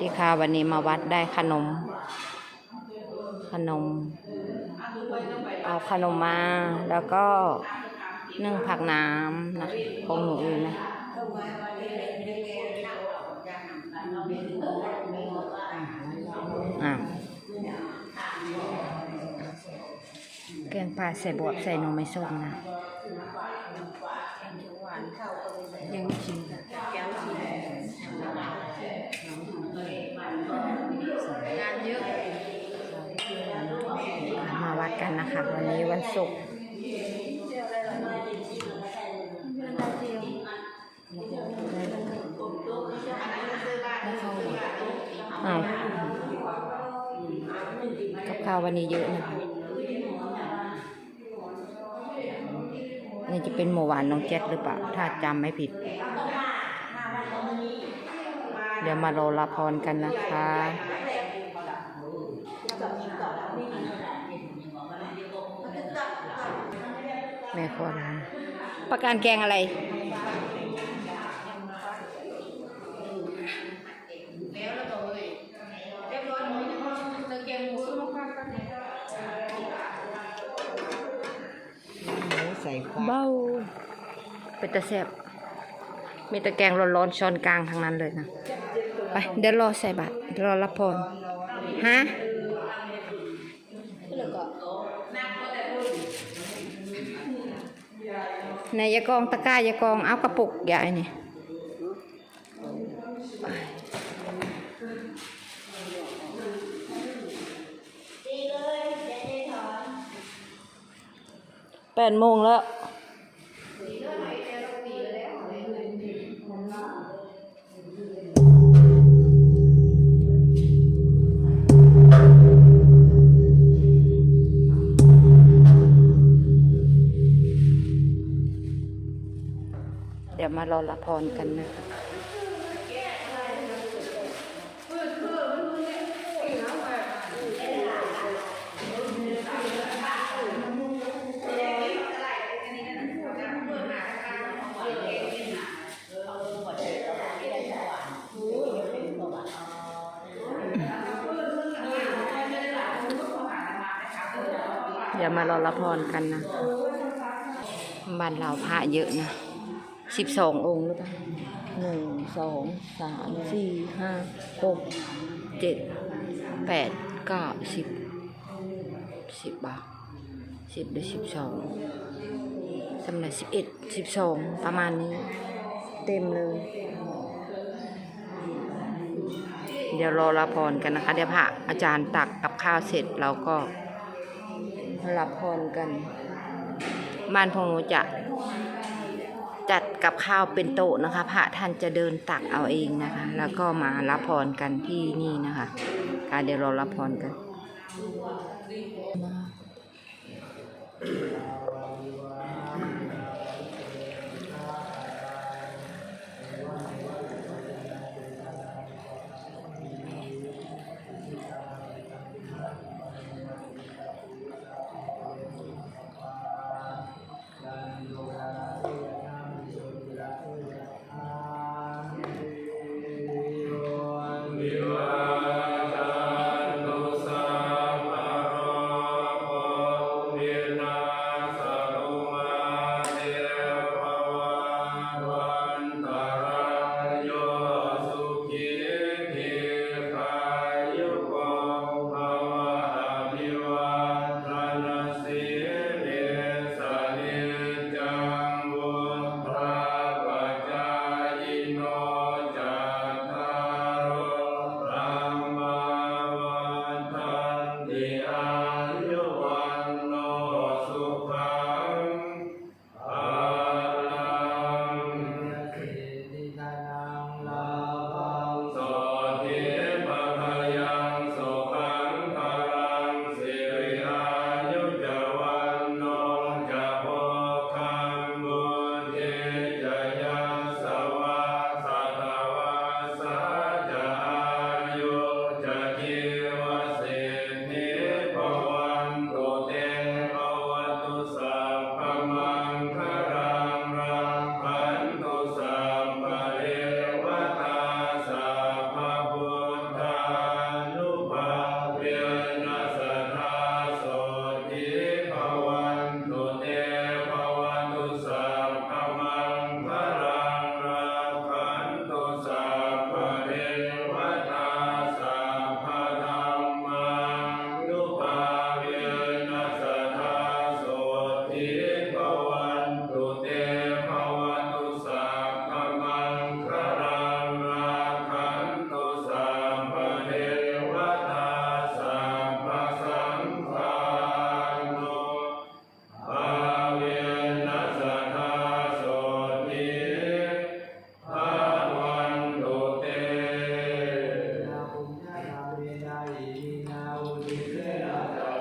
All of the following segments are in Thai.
ดีค่ะวันนี้มาวัดได้ขนม ขนม เอาขนมมาแล้วก็นึ่งผักน้ำนะของหนูเองนะอะแกงปลาใส่บวบใส่นมไม่ส้มนะ ยังไม่ชิมงานเยอะ มาวัด กันนะคะ วันนี้วันศุกร์อ้าวกับข้าววันนี้เยอะนะคะนี่จะเป็นหมูหวานน้องแจ็คหรือเปล่า ถ้าจำไม่ผิด เดี๋ยวมารอรับพรกันนะคะ แม่ครัวร้านประการแกงอะไร ใส่ควาเบ้า เป็นตะแซบมีตะแกงร้อนๆช้อนกลางทั้งนั้นเลยนะ ไป เดี๋ยวรอใส่บาตรรอรับพรฮะ ในยากองตะกร้ายากองเอากระปุกใหญ่นี่แปดโมงแล้ว มารอรับพรกันนะคะเดี๋ยวมารอรับพรกันนะบ้านเราพระเยอะนะ สิบสององค์หรือเปล่าหนึ่งสองสามสี่ห้าหกเจ็ดแปดเก้าสิบสิบบาทสิบหรือสิบสองสำหรับสิบเอ็ดสิบสองประมาณนี้ เต็มเลย เดี๋ยวรอรับพรกันนะคะ เดี๋ยวพระอาจารย์ตักกับข้าวเสร็จเราก็รับพรกัน บ้านพงหนูจะ จัดกับข้าวเป็นโต๊ะนะคะ พระท่านจะเดินตักเอาเองนะคะ แล้วก็มารับพรกันที่นี่นะคะอะเดี๋ยวเรารับพรกัน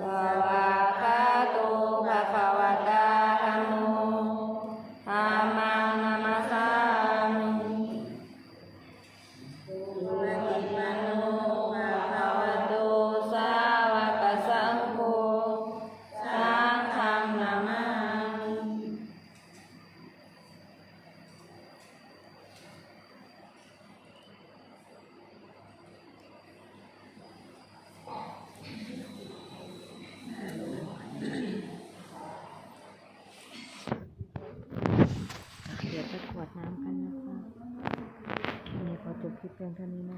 Wow. Yang kanina.